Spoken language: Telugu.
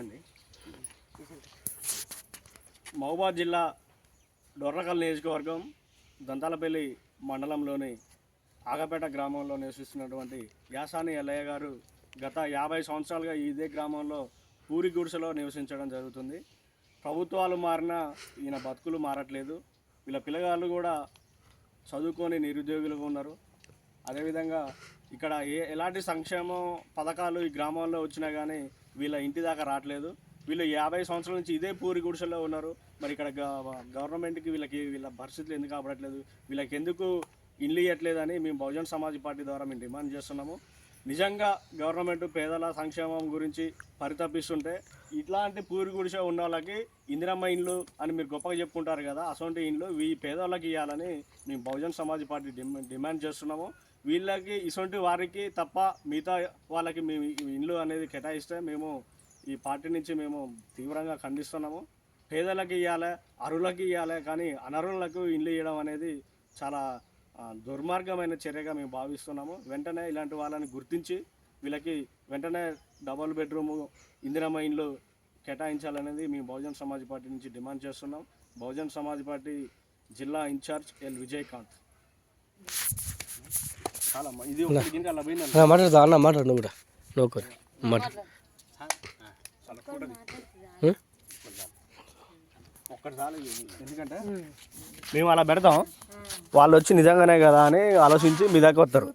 పట్టుకోండి మహబూబాద్ జిల్లా డొర్రకల్ నియోజకవర్గం దంతాలపల్లి మండలంలోని ఆగపేట గ్రామంలో నివసిస్తున్నటువంటి యాసాని ఎల్లయ్య గారు గత యాభై సంవత్సరాలుగా ఇదే గ్రామంలో పూరి గుడిసెలో నివసించడం జరుగుతుంది. ప్రభుత్వాలు మారినా ఈయన బతుకులు మారట్లేదు. వీళ్ళ పిల్లగాళ్ళు కూడా చదువుకొని నిరుద్యోగులుగా ఉన్నారు. అదేవిధంగా ఇక్కడ ఏ ఎలాంటి సంక్షేమ పథకాలు ఈ గ్రామంలో వచ్చినా కానీ వీళ్ళ ఇంటి దాకా రావట్లేదు. వీళ్ళు యాభై సంవత్సరాల నుంచి ఇదే పూరి గుడిసెలో ఉన్నారు. మరి ఇక్కడ గ- గవర్నమెంట్కి వీళ్ళకి వీళ్ళ పరిస్థితులు ఎందుకు కాపాడట్లేదు? వీళ్ళకి ఎందుకు ఇల్లు ఇవ్వట్లేదని మేము బహుజన్ సమాజ్ పార్టీ ద్వారా మేము డిమాండ్ చేస్తున్నాము. నిజంగా గవర్నమెంట్ పేదల సంక్షేమం గురించి పరితపిస్తుంటే ఇట్లాంటి పూరి గుడిసె ఉన్న వాళ్ళకి ఇందిరమ్మ ఇండ్లు అని మీరు గొప్పగా చెప్పుకుంటారు కదా అసొంటి ఇండ్లు ఈ పేదవాళ్ళకి ఇవ్వాలని మేము బహుజన్ సమాజ్ పార్టీ డిమాండ్ చేస్తున్నాము. వీళ్ళకి ఇసొంటి వారికి తప్ప మిగతా వాళ్ళకి మేము ఇండ్లు అనేది కేటాయిస్తే మేము ఈ పార్టీ నుంచి మేము తీవ్రంగా ఖండిస్తున్నాము. పేదలకు ఇవ్వాలి అరువులకు ఇవ్వాలి కానీ అనర్హులకు ఇండ్లు ఇవ్వడం అనేది చాలా దుర్మార్గమైన చర్యగా మేము భావిస్తున్నాము. వెంటనే ఇలాంటి వాళ్ళని గుర్తించి వీళ్ళకి వెంటనే డబుల్ బెడ్రూమ్ ఇందిరమ్మ ఇండ్లు కేటాయించాలనేది మేము బహుజన్ సమాజ్ పార్టీ నుంచి డిమాండ్ చేస్తున్నాం. బహుజన్ సమాజ్ పార్టీ జిల్లా ఇన్ఛార్జ్ ఎల్ విజయకాంత్. చాలా అమ్మా. ఇది మాట్లాడదా? అన్న మాట్లాడు నువ్వు కూడా. మాట్లాడు చాలా కూడది. ఉం? ఒక్కటి చాలు ఇది. ఎందుకంటే మేము. అలా పెడతాం. వాళ్ళు వచ్చి నిజంగానే కదా అని ఆలోచించి మీ దగ్గర వస్తారు.